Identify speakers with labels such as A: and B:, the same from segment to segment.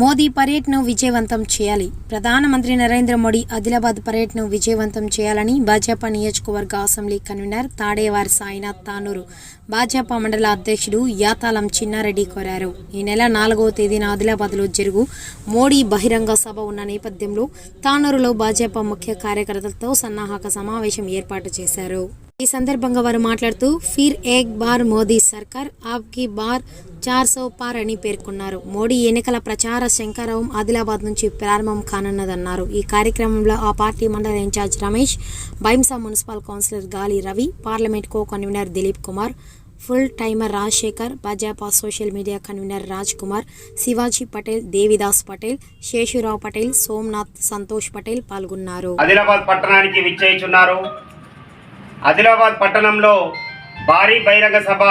A: Modi పర్యటన విజయవంతం చేయాలి. ప్రధానమంత్రి నరేంద్ర మోడీ ఆదిలాబాద్ పర్యటనను విజయవంతం చేయాలని భాజపా నియోజకవర్గ అసెంబ్లీ కన్వీనర్ తాడేవారి సాయినాథ్ తానూరు భాజపా మండల అధ్యక్షుడు యాతాలం చిన్నారెడ్డి కోరారు. ఈ నెల నాలుగవ తేదీన ఆదిలాబాద్లో జరుగు మోడీ బహిరంగ సభ ఉన్న నేపథ్యంలో తానూరులో భాజపా ముఖ్య కార్యకర్తలతో సన్నాహక సమావేశం ఏర్పాటు చేశారు. ఈ సందర్భంగా వారు మాట్లాడుతూ ఫిర్ ఏక్ బార్ మోదీ సర్కార్ ఆప్కి బార్ చార్ సో పార్ అని పేర్కొన్నారు. మోడీ ఎన్నికల ప్రచార శంకరావం ఆదిలాబాద్ నుంచి ప్రారంభం కానున్నదన్నారు. ఈ కార్యక్రమంలో ఆ పార్టీ మండల incharge Ramesh Bhainsa municipal councillor Gali Ravi parliament co convener Dilip Kumar full timer Rajasekhar Bhajapa social media convener Raj Kumar Shivaji Patel Devidas Patel Seshurao Patel Somnath Santosh Patel పాల్గొన్నారు.
B: ఆదిలాబాద్ పట్టణానికి విచ్చేయుచున్నారు. ఆదిలాబాద్ పట్టణంలో భారీ బహిరంగ సభ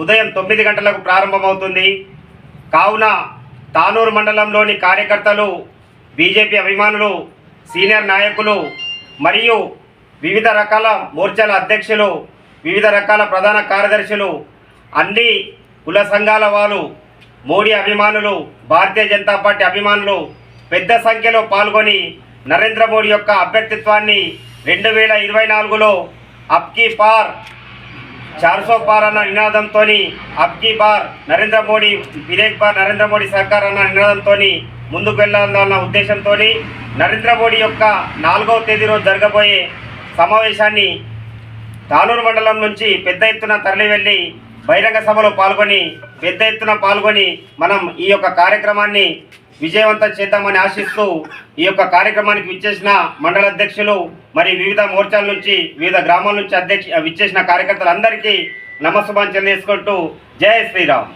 B: ఉదయం తొమ్మిది గంటలకు ప్రారంభమవుతుంది. కావున తానూరు మండలంలోని కార్యకర్తలు బీజేపీ అభిమానులు సీనియర్ నాయకులు మరియు వివిధ రకాల మోర్చాల అధ్యక్షులు వివిధ రకాల ప్రధాన కార్యదర్శులు అన్ని కుల సంఘాల వాళ్ళు మోడీ అభిమానులు భారతీయ జనతా పార్టీ అభిమానులు పెద్ద సంఖ్యలో పాల్గొని నరేంద్ర మోడీ యొక్క అభ్యర్థిత్వాన్ని రెండు వేల ఇరవై నాలుగులో అప్కీ పార్. చార్సో పార్ అన్న నినాదంతో అప్కీ బార్ నరేంద్ర మోడీ వివేక్ బార్ నరేంద్ర మోడీ సర్కార్ అన్న నినాదంతో ముందుకు వెళ్ళాలన్న ఉద్దేశంతో నరేంద్ర మోడీ యొక్క నాలుగవ తేదీ రోజు జరగబోయే సమావేశాన్ని తానూరు మండలం నుంచి పెద్ద ఎత్తున తరలి వెళ్ళి బహిరంగ సభలో పాల్గొని పెద్ద ఎత్తున పాల్గొని మనం ఈ యొక్క కార్యక్రమాన్ని విజయవంతం చేద్దామని ఆశిస్తూ ఈ యొక్క కార్యక్రమానికి విచ్చేసిన మండల అధ్యక్షులు మరి వివిధ మోర్చాల నుంచి వివిధ గ్రామాల నుంచి అధ్యక్ష విచ్చేసిన కార్యకర్తలందరికీ నమస్సుమాన్ తెలియజేసుకుంటూ జయ శ్రీరామ్.